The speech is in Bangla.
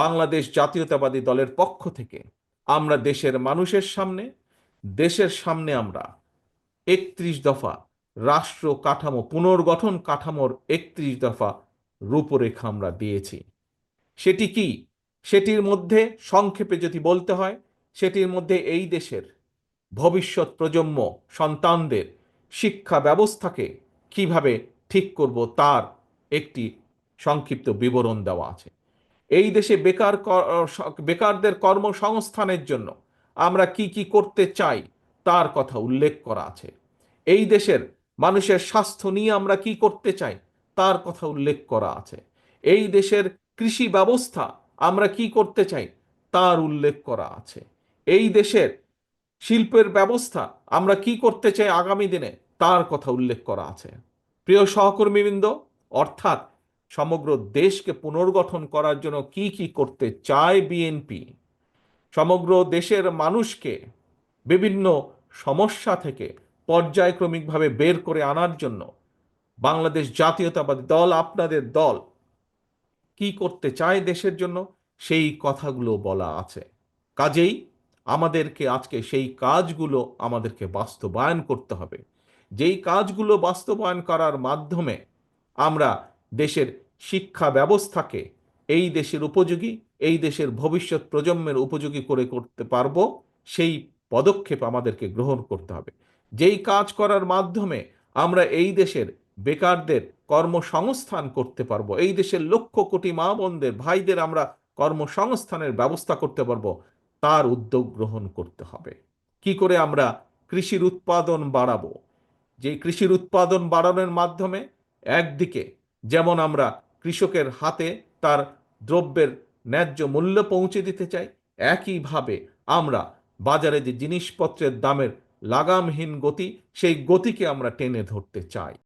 বাংলাদেশ জাতীয়তাবাদী দলের পক্ষ থেকে আমরা দেশের মানুষের সামনে, দেশের সামনে আমরা একত্রিশ দফা রাষ্ট্র কাঠামো, পুনর্গঠন কাঠামোর একত্রিশ দফা রূপরেখা আমরা দিয়েছি। সেটি কি? সেটির মধ্যে সংক্ষেপে যদি বলতে হয়, সেটির মধ্যে এই দেশের ভবিষ্যৎ প্রজন্ম, সন্তানদের শিক্ষা ব্যবস্থাকে কীভাবে ঠিক করব তার একটি সংক্ষিপ্ত বিবরণ দেওয়া আছে। এই দেশে বেকার বেকারদের কর্মসংস্থানের জন্য আমরা কি কি করতে চাই তার কথা উল্লেখ করা আছে। এই দেশের মানুষের স্বাস্থ্য নিয়ে আমরা কি করতে চাই তার কথা উল্লেখ করা আছে। এই দেশের কৃষি ব্যবস্থা আমরা কি করতে চাই তার উল্লেখ করা আছে। এই দেশের শিল্পের ব্যবস্থা আমরা কি করতে চাই আগামী দিনে তার কথা উল্লেখ করা আছে। প্রিয় সহকর্মীবৃন্দ, অর্থাৎ সমগ্র দেশকে পুনর্গঠন করার জন্য কি কি করতে চায় বিএনপি, সমগ্র দেশের মানুষকে বিভিন্ন সমস্যা থেকে পর্যায়ক্রমিকভাবে বের করে আনার জন্য বাংলাদেশ জাতীয়তাবাদী দল, আপনাদের দল কি করতে চায় দেশের জন্য, সেই কথাগুলো বলা আছে। কাজেই আমাদেরকে আজকে সেই কাজগুলো আমাদেরকে বাস্তবায়ন করতে হবে। যেই কাজগুলো বাস্তবায়ন করার মাধ্যমে আমরা দেশের শিক্ষা ব্যবস্থাকে এই দেশের উপযোগী, এই দেশের ভবিষ্যৎ প্রজন্মের উপযোগী করে করতে পারব, সেই পদক্ষেপ আমাদেরকে গ্রহণ করতে হবে। যেই কাজ করার মাধ্যমে আমরা এই দেশের বেকারদের কর্মসংস্থান করতে পারব, এই দেশের লক্ষ কোটি মা বোনদের, ভাইদের আমরা কর্মসংস্থানের ব্যবস্থা করতে পারব, তার উদ্যোগ গ্রহণ করতে হবে। কি করে আমরা কৃষির উৎপাদন বাড়াবো? যে কৃষির উৎপাদন বাড়ানোর মাধ্যমে একদিকে যেমন আমরা কৃষকের হাতে তার দ্রব্যের ন্যায্য মূল্য পৌঁছে দিতে চাই, একইভাবে আমরা বাজারে যে জিনিসপত্রের দামের লাগামহীন গতি, সেই গতিকে আমরা টেনে ধরতে চাই।